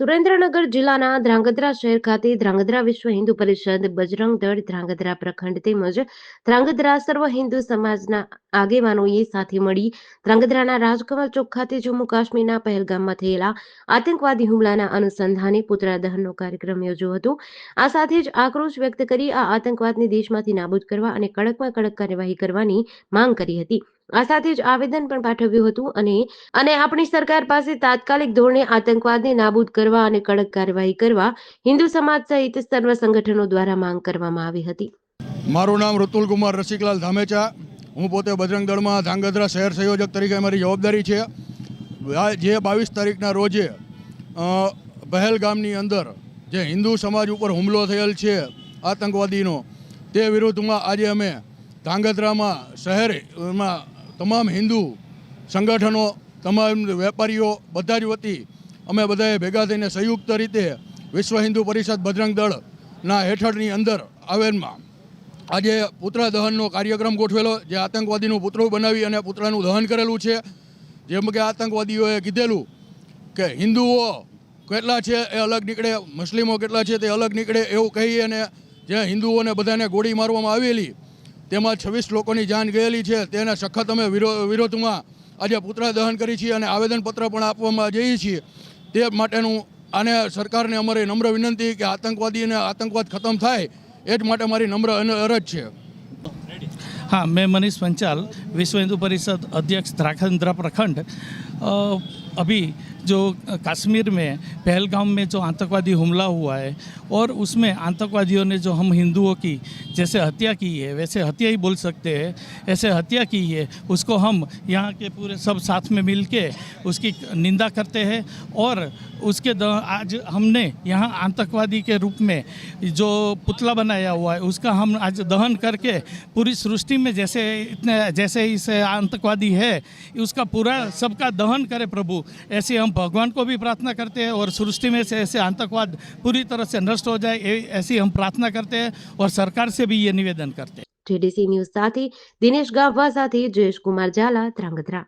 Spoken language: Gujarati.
સુરેન્દ્રનગર જિલ્લાના ધ્રાંગધ્રા શહેર ખાતે ધ્રાંગધ્રા વિશ્વ હિન્દુ પરિષદ બજરંગ દળ ધ્રાંગધ્રા પ્રખંડ તેમજ ધ્રાંગધ્રા સર્વ હિન્દુ સમાજના આગેવાનોએ સાથે મળી ધ્રાંગધ્રાના રાજકમલ ચોક ખાતે જમ્મુ કાશ્મીરના પહેલગામમાં થયેલા આતંકવાદી હુમલાના અનુસંધાને પુતળા દહનનો કાર્યક્રમ યોજ્યો હતો. આ સાથે જ આક્રોશ વ્યક્ત કરી આ આતંકવાદને દેશમાંથી નાબૂદ કરવા અને કડકમાં કડક કાર્યવાહી કરવાની માંગ કરી હતી. આ સાથે જ આવેદન પણ પાઠવ્યું હતું અને અને આપણી સરકાર પાસે તાત્કાલિક ધોરણે આતંકવાદને નાબૂદ કરવા અને કડક કાર્યવાહી કરવા હિન્દુ સમાજ સહિત સર્વ સંગઠનો દ્વારા માંગ કરવામાં આવી હતી. મારું નામ ઋતુલ કુમાર રસિકલાલ ધામેચા. હું પોતે બજરંગ દળમાં ધાંગધ્રા શહેર સંયોજક તરીકે મારી જવાબદારી છે. જે બાવીસ તારીખના રોજે પહેલગામની અંદર જે હિન્દુ સમાજ ઉપર હુમલો થયેલ છે આતંકવાદીનો, તે વિરુદ્ધમાં આજે અમે ધાંગધ્રામાં શહેરમાં તમામ હિન્દુ સંગઠનો, તમામ વેપારીઓ બધા જ વતી અમે બધાએ ભેગા થઈને સંયુક્ત રીતે વિશ્વ હિન્દુ પરિષદ બજરંગ દળના હેઠળની અંદર આવેનમાં આજે પુત્ર દહનનો કાર્યક્રમ ગોઠવેલો, જે આતંકવાદીનું પુતળું બનાવી અને પુત્રાનું દહન કરેલું છે. જેમ કે આતંકવાદીઓએ કીધેલું કે હિન્દુઓ કેટલા છે એ અલગ નીકળે, મુસ્લિમો કેટલા છે તે અલગ નીકળે એવું કહી અને જે હિન્દુઓને બધાને ગોળી મારવામાં આવેલી તેમાં છવ્વીસ લોકોની જાન ગયેલી છે. તેના સખત અમે વિરોધમાં આજે પુતળા દહન કરી છીએ અને આવેદનપત્ર પણ આપવામાં જઈએ છીએ. તે માટેનું આને સરકારને અમારી નમ્ર વિનંતી કે આતંકવાદીને આતંકવાદ ખતમ થાય, એ જ માટે મારી નમ્ર અરજ છે. હા, મેં મનીષ પંચાલ, વિશ્વ હિન્દુ પરિષદ અધ્યક્ષ ધ્રાખંદ્રા પ્રખંડ अभी जो कश्मीर में, पहलगाम में जो आतंकवादी हमला हुआ है और उसमें आतंकवादियों ने जो हम हिंदुओं की जैसे हत्या की है, वैसे हत्या ही बोल सकते हैं, ऐसे हत्या की है, उसको हम यहाँ के पूरे सब साथ में मिल के उसकी निंदा करते हैं और उसके आज हमने यहाँ आतंकवादी के रूप में जो पुतला बनाया हुआ है, उसका हम आज दहन करके पूरी सृष्टि में जैसे इतने, जैसे इस आतंकवादी है, उसका पूरा सबका दहन करे प्रभु। ऐसे हम भगवान को भी प्रार्थना करते हैं और सृष्टि में से ऐसे आतंकवाद पूरी तरह से नष्ट हो जाए ए- ऐसी हम प्रार्थना करते हैं और सरकार से भी ये निवेदन करते हैं જેડીસી ન્યૂઝ સાથે દિનેશ ગાભા સાથે જયેશ કુમાર ઝાલા ધ્રાંગધ્રા